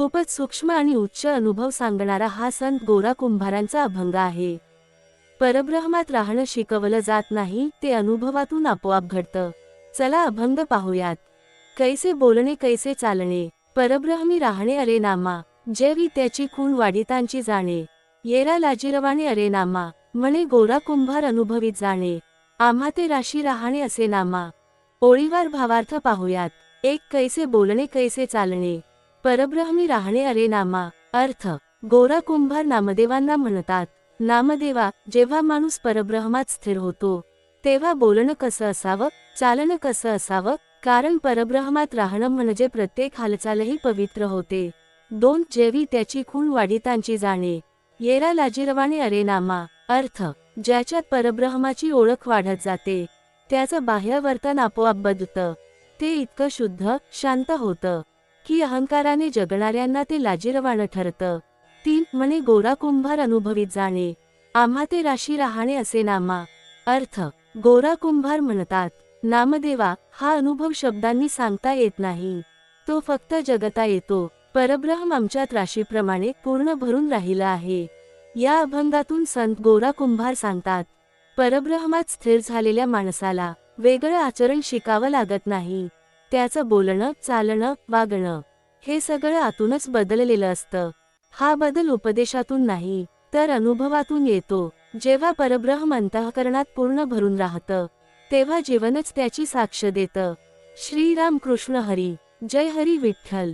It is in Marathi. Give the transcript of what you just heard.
खूपच सूक्ष्म आणि उच्च अनुभव सांगणारा हा संत गोरा कुंभारांचा अभंग आहे. परब्रह्मात राहणं शिकवलं जात नाही ते अनुभवातून आपोआप घडतं. चला अभंग पाहूयात. कैसे बोलणे कैसे चालणे? परब्रह्मी राहणे अरे नामा. जेवी त्याची खून वाढितांची जाणे. येरा लाजिरवाणे अरे नामा. म्हणे गोरा कुंभार अनुभवीत जाणे. आम्हा ते राशी राहणे असे नामा. ओळीवार भावार्थ पाहूयात. एक कैसे बोलणे कैसे चालणे? परब्रह्मी राहणे अरे नामा. अर्थ गोरा कुंभार नामदेवांना म्हणतात नामदेवा जेव्हा माणूस परब्रह्मात स्थिर होतो तेव्हा बोलणं कसं असावं चालणं कसं असावं कारण परब्रह्मात राहणं म्हणजे प्रत्येक हालचालही पवित्र होते. दोन जेवी त्याची खून वाढितांची जाणे. येरा लाजिरवाणे अरे नामा. अर्थ ज्याच्यात परब्रह्माची ओळख वाढत जाते त्याचं बाह्य वर्तन आपोआप बदलतं ते इतकं शुद्ध शांत होतं. की अहंकाराने जगणाऱ्यांना ते लाजिरवाणं ठरतं. तीन म्हणे गोरा कुंभार अनुभवीत जाणे. आम्हा ते राशी राहणे असे नामा. अर्थ गोरा कुंभार म्हणतात नामदेवा हा अनुभव शब्दांनी सांगता येत नाही. तो फक्त जगता येतो. परब्रह्म आमच्यात राशीप्रमाणे पूर्ण भरून राहिलं आहे. या अभंगातून संत गोरा कुंभार सांगतात परब्रह्मात स्थिर झालेल्या माणसाला वेगळं आचरण शिकावं लागत नाही. त्याचं बोलणं चालणं वागणं हे सगळं आतूनच बदललेलं असतं. हा बदल उपदेशातून नाही तर अनुभवातून येतो. जेव्हा परब्रह्म अंतःकरणात पूर्ण भरून राहतं तेव्हा जीवनच त्याची साक्ष देतं. श्रीराम कृष्ण हरी जय हरी विठ्ठल.